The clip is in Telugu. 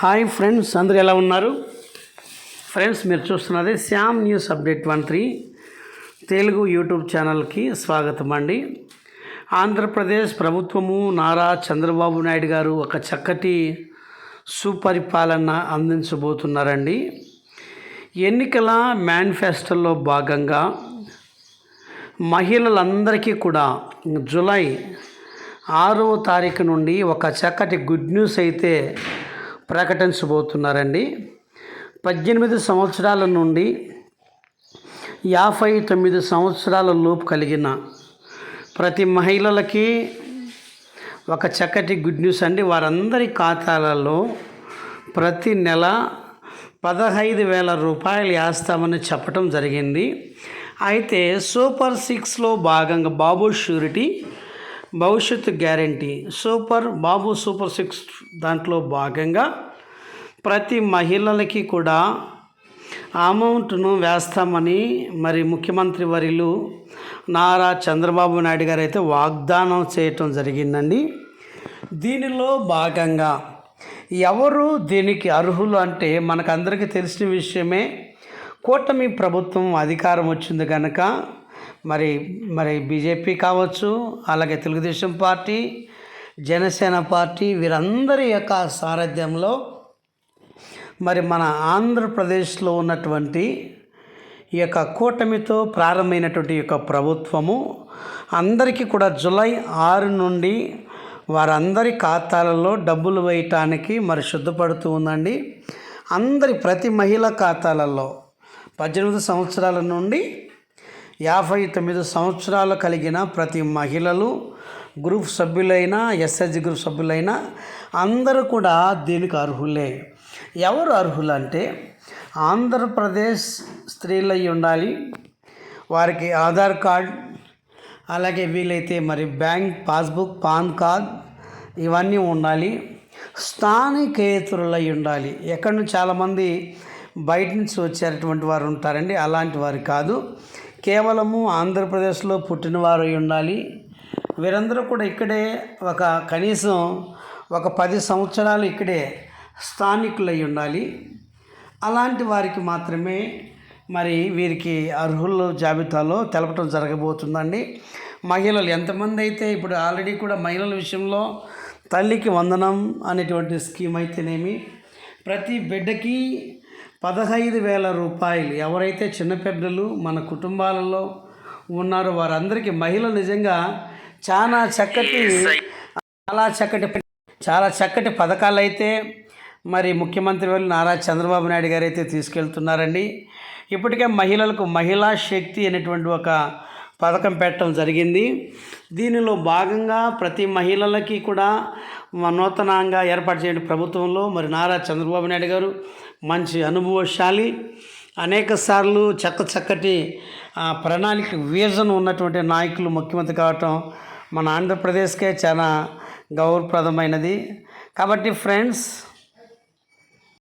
హాయ్ ఫ్రెండ్స్ అందరు ఎలా ఉన్నారు? ఫ్రెండ్స్ మీరు చూస్తున్నది Shyam news update one three. Telugu YouTube ఛానల్కి స్వాగతం అండి. ఆంధ్రప్రదేశ్ ప్రభుత్వము నారా చంద్రబాబు నాయుడు గారు ఒక చక్కటి సుపరిపాలన అందించబోతున్నారండి. ఎన్నికల మేనిఫెస్టోలో భాగంగా మహిళలందరికీ కూడా జూలై ఆరవ తారీఖు నుండి ఒక చక్కటి గుడ్ న్యూస్ అయితే ప్రకటించబోతున్నారండి. పద్దెనిమిది సంవత్సరాల నుండి యాభై తొమ్మిది సంవత్సరాల లోపు కలిగిన ప్రతి మహిళలకి ఒక చక్కటి గుడ్ న్యూస్ అండి. వారందరి ఖాతాలలో ప్రతి నెల పదహైదు వేల రూపాయలు వేస్తామని చెప్పడం జరిగింది. అయితే సూపర్ సిక్స్లో భాగంగా బాబు షూరిటీ భవిష్యత్తు guarantee. Super Babu super six దాంట్లో భాగంగా ప్రతి మహిళలకి కూడా అమౌంట్ను వేస్తామని మరి ముఖ్యమంత్రి వర్యులు నారా చంద్రబాబు నాయుడు గారు అయితే వాగ్దానం చేయటం జరిగిందండి. దీనిలో భాగంగా ఎవరు దీనికి అర్హులు అంటే మనకందరికీ తెలిసిన విషయమే కూటమి ప్రభుత్వం అధికారం వచ్చింది కనుక మరి మరి బీజేపీ కావచ్చు అలాగే తెలుగుదేశం పార్టీ జనసేన పార్టీ వీరందరి యొక్క సారథ్యంలో మరి మన ఆంధ్రప్రదేశ్లో ఉన్నటువంటి ఈ యొక్క కూటమితో ప్రారంభమైనటువంటి యొక్క ప్రభుత్వము అందరికీ కూడా జులై ఆరు నుండి వారందరి ఖాతాలలో డబ్బులు వేయటానికి మరి శుద్ధపడుతూ ఉందండి. అందరి ప్రతి మహిళ ఖాతాలలో పద్దెనిమిది సంవత్సరాల నుండి యాభై తొమ్మిది సంవత్సరాలు కలిగిన ప్రతి మహిళలు గ్రూప్ సభ్యులైన ఎస్ఎస్జి గ్రూప్ సభ్యులైన అందరూ కూడా దీనికి అర్హులే. ఎవరు అర్హులు అంటే ఆంధ్రప్రదేశ్ స్త్రీలై ఉండాలి వారికి ఆధార్ కార్డ్ అలాగే వీలైతే మరి బ్యాంక్ పాస్బుక్ పాన్ కార్డ్ ఇవన్నీ ఉండాలి. స్థానికేతరులై ఉండాలి. ఎక్కడి నుంచి చాలామంది బయట నుంచి వచ్చేటటువంటి వారు ఉంటారండి. అలాంటి వారు కాదు. కేవలము ఆంధ్రప్రదేశ్లో పుట్టినవారు ఉండాలి. వీరందరూ కూడా ఇక్కడే ఒక కనీసం ఒక పది సంవత్సరాలు ఇక్కడే స్థానికులై ఉండాలి. అలాంటి వారికి మాత్రమే మరి వీరికి అర్హుల జాబితాలో తెలపడం జరగబోతుందండి. మహిళలు ఎంతమంది అయితే ఇప్పుడు ఆల్రెడీ కూడా మహిళల విషయంలో తల్లికి వందనం అనేటువంటి స్కీమ్ అయితేనేమి ప్రతి బిడ్డకి పదహైదు వేల రూపాయలు ఎవరైతే చిన్నపెద్దలు మన కుటుంబాలలో ఉన్నారో వారందరికీ మహిళలు నిజంగా చాలా చక్కటి చాలా చక్కటి చాలా చక్కటి పథకాలు అయితే మరి ముఖ్యమంత్రి వాళ్ళు నారా చంద్రబాబు నాయుడు గారు అయితే తీసుకెళ్తున్నారండి. ఇప్పటికే మహిళలకు మహిళా శక్తి అనేటువంటి ఒక పథకం పెట్టడం జరిగింది. దీనిలో భాగంగా ప్రతి మహిళలకి కూడా నూతనంగా ఏర్పాటు చేయడం ప్రభుత్వంలో. మరి నారా చంద్రబాబు నాయుడు గారు మంచి అనుభవశాలి. అనేక సార్లు చక్క చక్కటి ప్రణాళిక విజన్ ఉన్నటువంటి నాయకులు ముఖ్యమంత్రి కావటం మన ఆంధ్రప్రదేశ్కే చాలా గౌరవప్రదమైనది. కాబట్టి ఫ్రెండ్స్